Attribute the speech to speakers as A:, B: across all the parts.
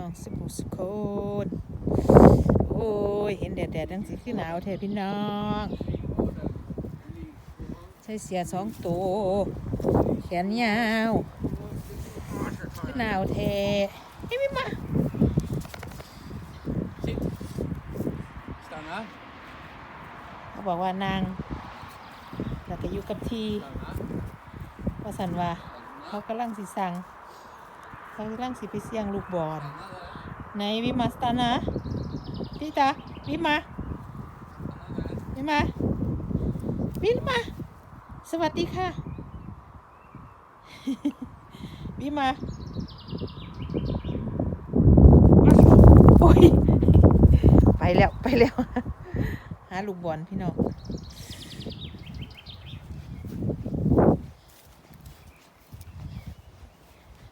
A: น้องสุขุสุโคนโอ้ย เห็นแดดแดดทั้งสีขึ้นหนาวแท้พี่น้องใส่เสียสองตัวแขนยาวขึ้นหนาวแท้เฮ้ยไม่มา
B: Sitt. Stanna.
A: เขาบอกว่านางเราจะอยู่กับที่
B: Stanna.
A: ว่าสันว่า เขากำลังสิสั่ง เขากำลังสิไปเสี่ยงลูกบอลไหนวิมาสตานะพี่ตาวิมาวิมาวิมา สวัสดีค่ะวิมาโอ้ยไปแล้วไปแล้ว หาลูกบอลพี่น้อง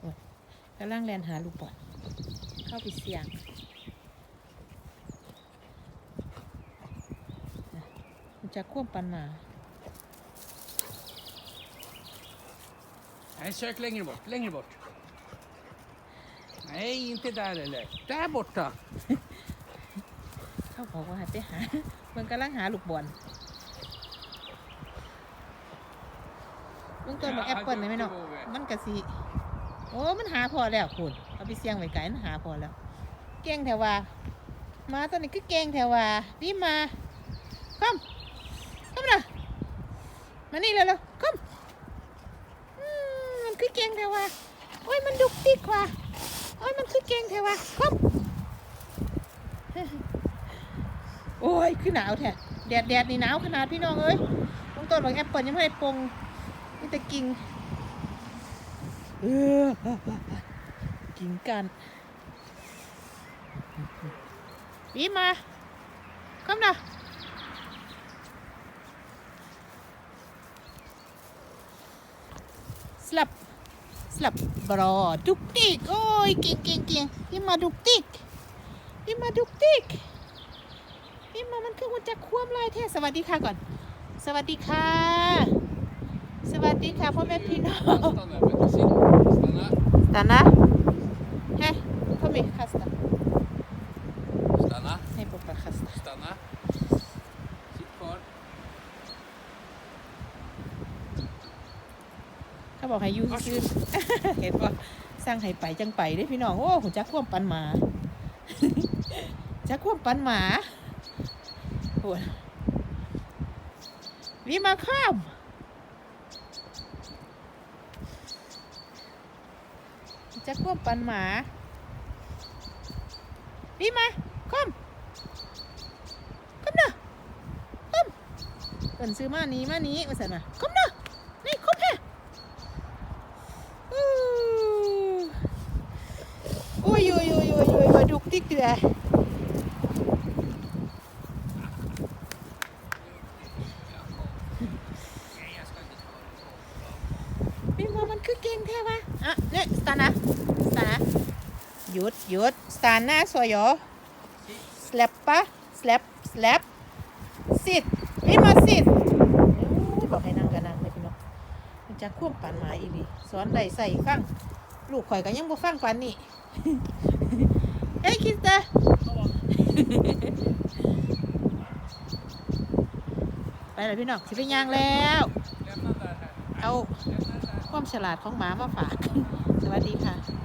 A: โอ้ย กำลังแลนหาลูกบอลเข้าไปเสี่ยงนะมันจะควบปันมา
B: Nej, sök längre bort. Längre bort. Nej, inte där eller. Där borta.
A: เขาบอกว่าให้ไปหา มันกำลังหาลูกบอลมึงตัวบอกแอปเปิลเลยไหมเนาะมันกะสิ โอ้มันหาพอแล้วคุณเอาไปเสี่ยงไว้ไกลมันหาพอแล้ว เก่งแถวว่ามาตัวนี้คือเก่งแถวว่ารีบมาคอมคอมนะมานี่เร็วๆคอมมมันคือเก่งแถวว่าโอ้ยมันดุกดิกว่าโอ้ยมันคือเก่งแถวว่าคอมโอ้ยคือหนาวแท้แดดแดดนี่หนาวขนาดพี่น้องเอ้ยต้นต้นบอกแอปเปิลยังไม่ได้ปงนี่แต่กิ่ง กิ่งกันวีมาคำนะสลับสลับบรอดุกดิกโอ้ยเก่งเก่งเก่งพี่มาดุกดิกพี่มาดุกดิกนี่มามันคือมันจะคว่ำลายแท้สวัสดีค่ะก่อน สวัสดีค่ะ สวัสดีค่ะพ่อแม่พี่น้อง
B: Stanna, vänta, sitt. Stanna.
A: ตานะเฮ้พ่อแม่คัสตา
B: Stanna.
A: ให้ป๊าป๊าคัสตา
B: Stanna. Sitt kvar.
A: เขาบอกให้อยูซื่อเห็นว่าสร้างให้ไปจังไปเด้อพี่น้องโอ้หุ่นจักคว่ำปันหมาจักคว่ำปันหมาโอ้ยวิมาข้าม จักคว่ำปันหมาวิมาข้ามข้ามเด้อข้ามเอินซื้อมานี้มานี้มาสันมาข้ามเด้อนี่ข้ามแท้อู้โอ้ยโอ้ยโอ้ยโอ้ยโอ้ยมาดุกดิกเดือพี่ว่ามัน คือเก่งแท้วะอะเนี่ยสตาร์นะสตาร์นะหยุดหยุดสตาร์นะสวยอ slap ปะ slap slap sit พี่มา sit โอ้ยบอกให้นั่งก็นั่งเลยพี่น้องมันจะควบปันหมาอีดีสอนได้ใส่ฟังลูกข่อยก็ยังบ่ฟังปันนี่เฮ้ยคิสเตอร์ไปเลยพี่น้องสิไปย่างแล้ว
B: Lämna där här.
A: เอา
B: Lämna där.
A: ความฉลาดของหมามาฝาก สวัสดีค่ะ